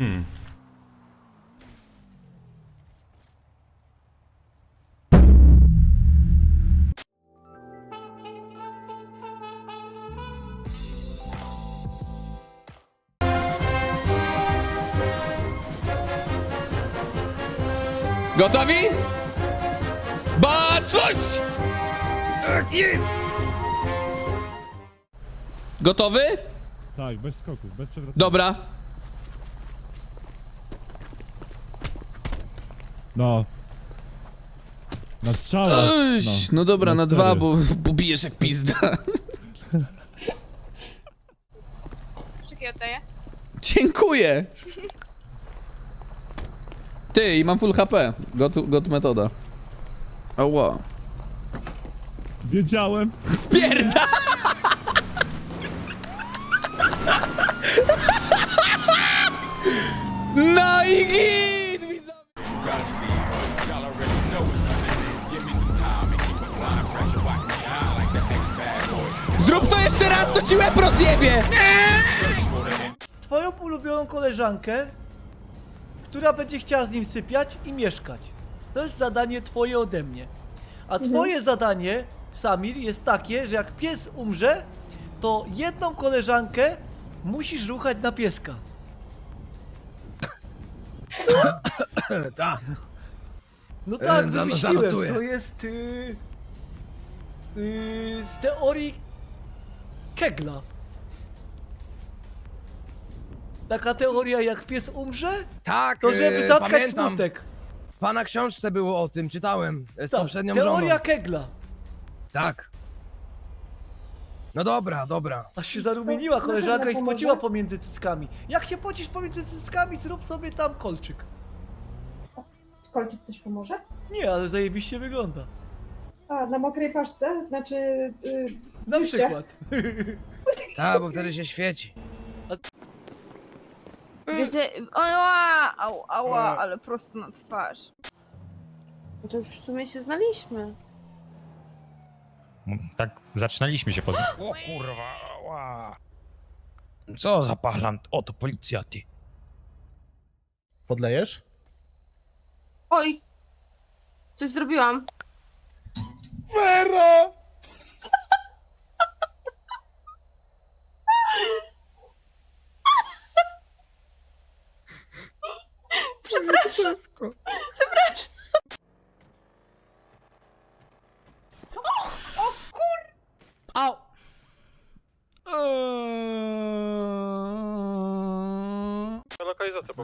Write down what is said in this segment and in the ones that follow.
Hmm. Gotowi? Ba coś! Tak jest! Gotowy? Tak, bez skoków, bez przewracania. Dobra. No. Na strzała. Uś, no, dobra, na, na dwa, bo, bo bijesz jak pizda. Czekaj, oddaję. Dziękuję. Ty, i mam full HP. Got, got metoda. Ała. Wiedziałem. Spierda! No i git, raz, to ci łeb rozjebie! Twoją ulubioną koleżankę, która będzie chciała z nim sypiać i mieszkać. To jest zadanie twoje ode mnie. A twoje zadanie, Samir, jest takie, że jak pies umrze, to jedną koleżankę musisz ruchać na pieska. Tak. No tak, E, za- wymyśliłem. To jest yy, yy, z teorii Kegla. Taka teoria, jak pies umrze, Tak, to żeby e, zatkać pamiętam. smutek. W pana książce było o tym, czytałem. e, Z Tak, poprzednią teoria żoną. Kegla. Tak. No dobra, dobra. Aż się zarumieniła koleżanka i spociła pomiędzy cyckami. Jak się pocisz pomiędzy cyckami, zrób sobie tam kolczyk. Kolczyk coś pomoże? Nie, ale zajebiście wygląda. A, na mokrej paszce? Znaczy... Yy, Na przykład. Tak, bo wtedy się świeci. Wiesz, że... Ała, au, ała, ale prosto na twarz. Bo to już w sumie się znaliśmy. Tak, zaczynaliśmy się poznać. O kurwa, ła. Co za pachlant? O, to policja, ty. Podlejesz? Oj! Coś zrobiłam. Wera!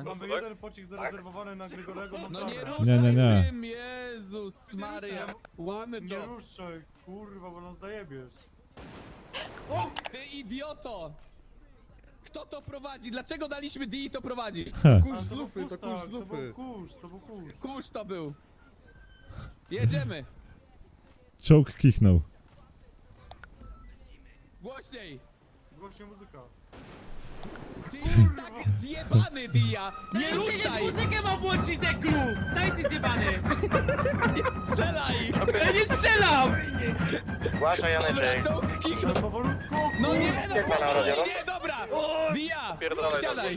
Mamy tak? jeden pocisk zarezerwowany na Grigorego No nie ruszaj Nie, nie, nie. tym, Jezus Maria. Łamy Nie to. ruszaj, kurwa, bo nas zajebiesz. O, ty idioto! Kto to prowadzi? Dlaczego daliśmy D i to prowadzi? Kurz z to był lufy, to kurz z To był lufy. kurz, to był kurz. Kurz to był. Jedziemy. Czołg kichnął. Głośniej. Głośnie muzyka. Tak zjebany, Dia. Nie ruszaj. Muzykę ma włączyć ten klub! Sam jesteś zjebany! Strzelaj. Ja nie strzelam! Zgłaszaj Dobra, czołg kiknął. No powolutku! No nie, no Jak pana radio, no? nie, dobra. Dia. Wysiadaj.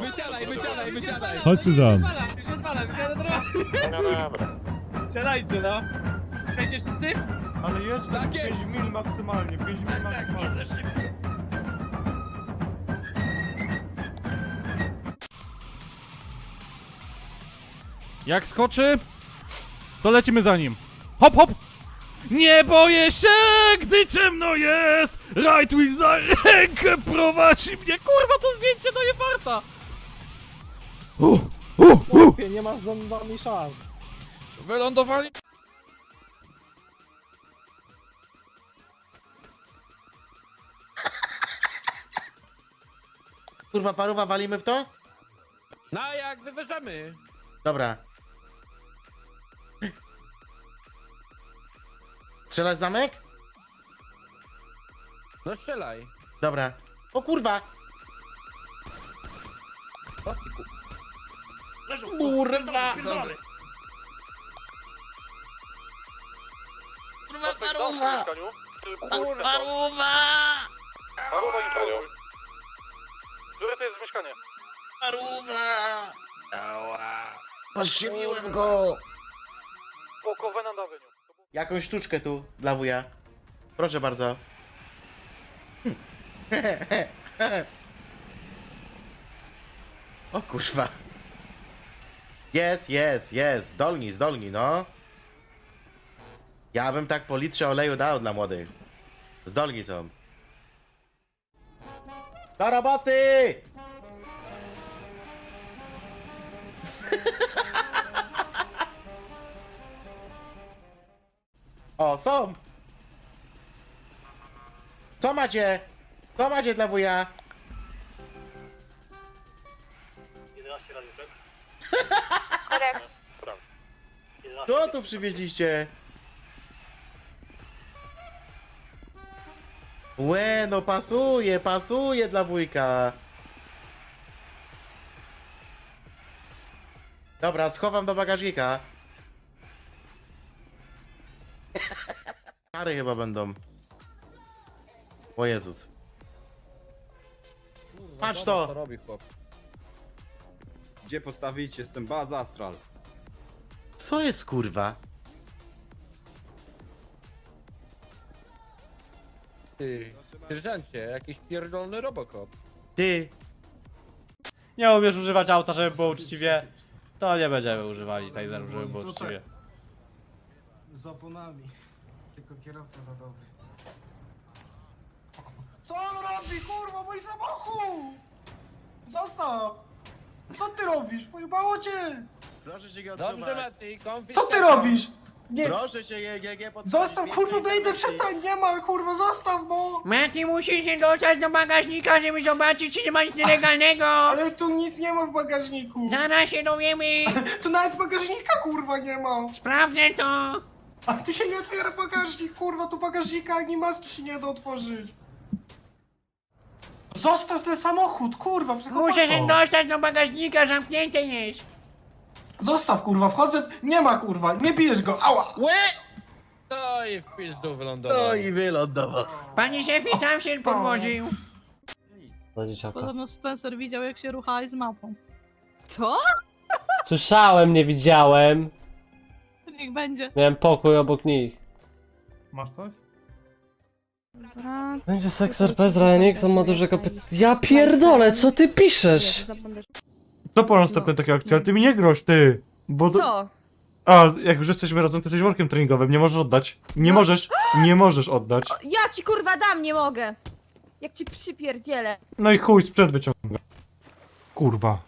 Wysiadaj, wysiadaj, wysiadaj. Chodź Suzan. Odpalam, już odpalam, już drogą. No dobra. Strzelajcie no! Jesteście wszyscy? Ale jedź Tak tak jest. 5 mil maksymalnie, 5 mil maksymalnie. Jak skoczy, to lecimy za nim. Hop, hop! Nie boję się, gdy ciemno jest! Rightwing za rękę prowadzi mnie! Kurwa, to zdjęcie daje farta! Uh, uh, uh. Nie masz za nami szans. Wylądowali... Kurwa, paruwa, walimy w to? No a jak wyważamy? Dobra. Strzelasz zamek? No strzelaj. Dobra. O kurwa! Kurwa! Kurwa, paruwa! Paruwa! Które to jest mieszkanie? Paruwa! Ała! Oszczemiłem go! Jakąś sztuczkę tu dla wuja. Proszę bardzo. O kurwa. Jest, jest, jest. Zdolni, zdolni, no. Ja bym tak po litrze oleju dał dla młodych. Zdolni są. Do roboty! O, są! Co macie? Co macie dla wuja? 11 razy, tak? Co tu przywieźliście? Łe, no pasuje, pasuje dla wujka. Dobra, schowam do bagażnika. Kary chyba będą. O Jezus. Patrz to! robi chłop? Gdzie postawić? Jestem baza astral. Co jest kurwa? Ty, sierżancie, jakiś pierdolny robokop. Ty, Nie umiesz używać auta, żeby było uczciwie? To nie będziemy używali taserów, żeby było uczciwie. Z oponami. Tylko kierowca za dobry. Co on robi, kurwa, mój samochód! Zostaw! Co ty robisz? Pojebało cię! proszę się go Dobrze, Mati. Co ty robisz? Nie, Proszę się GG pod zostaw, kurwa, wejdę przed ten, nie ma, kurwa, zostaw, no! Mati musi się dostać do bagażnika, żeby zobaczyć, czy nie ma nic nielegalnego. Ale tu nic nie ma w bagażniku! Zaraz się dowiemy. Tu nawet bagażnika, kurwa, nie ma! Sprawdzę to. A tu się nie otwiera bagażnik, kurwa, tu bagażnika ani maski się nie da otworzyć! Zostaw ten samochód, kurwa, psychopato! Muszę się dostać do bagażnika, zamknięte jest. Zostaw, kurwa, wchodzę, nie ma, kurwa, nie bijesz go, ała! Łe! To i w pizdu wylądował. No i wylądował. Panie szefie, sam się podłożył. Podobno Spencer widział, jak się ruchałeś z mapą. Co? Słyszałem, nie widziałem. Niech będzie. Miałem pokój obok nich. Masz coś? Dobra. Będzie seks RP z Ryanix, on ma dużego pytania. Ja pierdolę, co ty piszesz? Co po następnej takiej akcji? Ale ty mi nie groź, ty! Bo to... Co? A, jak już jesteśmy razem, to jesteś workiem treningowym, nie możesz oddać. Nie No. możesz, nie możesz oddać. Ja ci kurwa dam, nie mogę! Jak ci przypierdzielę. No i chuj, sprzęt wyciąga. Kurwa.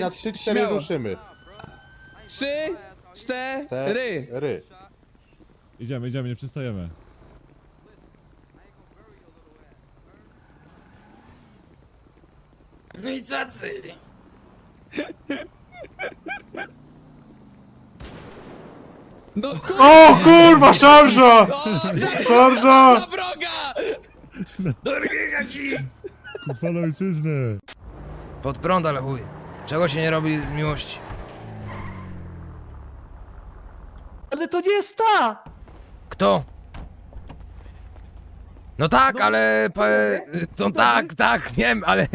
Na 3-4 ruszymy. Trzy, cztery. Ry. Idziemy, idziemy, nie przystajemy. No i co ty? No O kurwa! kurwa, szarża! Szarża! Na wroga! Ci! Kufa ojczyznę. Pod prąd, ale chuj. Czego się nie robi z miłości? Ale to nie jest ta! Kto? No tak, ale... Pa, to tak, tak, wiem, ale...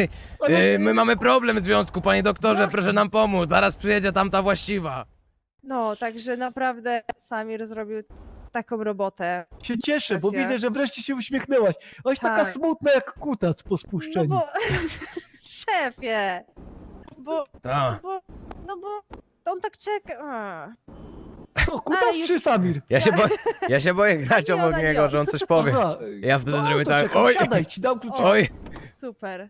e, my mamy problem w związku, panie doktorze, proszę nam pomóc. Zaraz przyjedzie tamta właściwa. No, także naprawdę Samir zrobił taką robotę. Się cieszę, bo widzę, że wreszcie się uśmiechnęłaś. Oś taka Tak. smutna jak kutas po No spuszczeniu. bo... Szefie! Bo, Tak. bo, no bo on tak czeka. A. To kutas już- czy Samir? Ja się, boję, ja się boję grać Nie, obok ona niego, nie. że on coś powie. Aha, Ja wtedy zrobię tak, czekam, oj, Siadaj, ci dam klucze. oj. Super.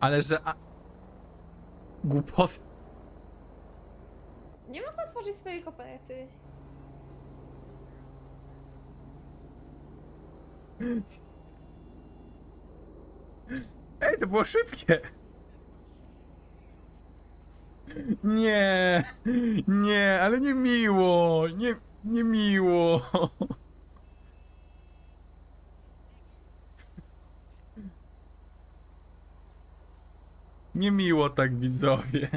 Ale że... A... Głupos... Nie mogę otworzyć swojej koperty. Ej, to było szybkie! Nie, nie, ale nie miło, nie, nie miło. Niemiło tak, widzowie.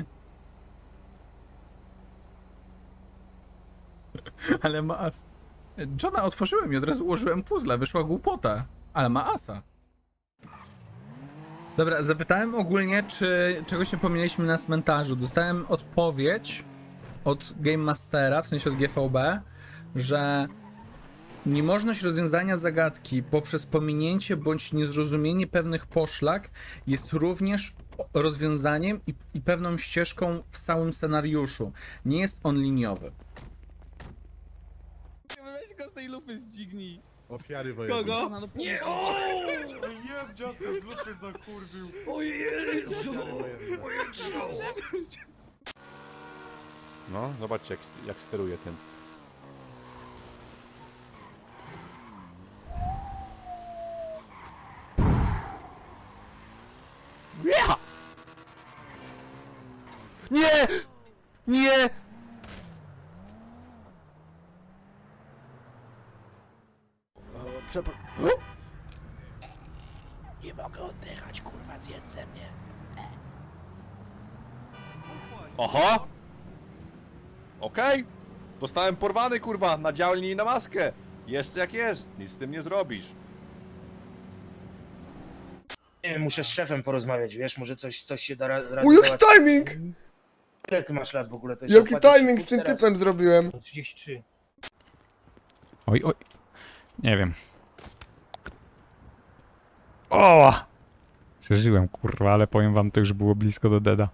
Ale ma as. Johna otworzyłem i od razu ułożyłem puzzle, wyszła głupota. Ale ma asa. Dobra, zapytałem ogólnie, czy czegoś nie pomyliśmy na cmentarzu. Dostałem odpowiedź od Game Mastera, w sensie od GVB, że niemożność rozwiązania zagadki poprzez pominięcie bądź niezrozumienie pewnych poszlak jest również rozwiązaniem i, i pewną ścieżką w całym scenariuszu. Nie jest on liniowy. Weź go z tej lupy zdźgnij. Ofiary Kogo? Nie, o! Jem dziadka z lupy zakurwił. O Jezu! No, zobaczcie jak, jak steruje ten. Nie! Nie! Przepraszam. Nie mogę oddychać, kurwa, zjedz mnie. Oho! Okej. Dostałem porwany kurwa na działni i na maskę. Jest jak jest, nic z tym nie zrobisz. Nie wiem, muszę z szefem porozmawiać, wiesz, może coś, coś się da ra- O, jaki timing! Ile ty masz lat w ogóle? To Jaki timing z tym typem zrobiłem? 33. Oj, oj. Nie wiem. O! Przeżyłem, kurwa, ale powiem wam, to już było blisko do deda.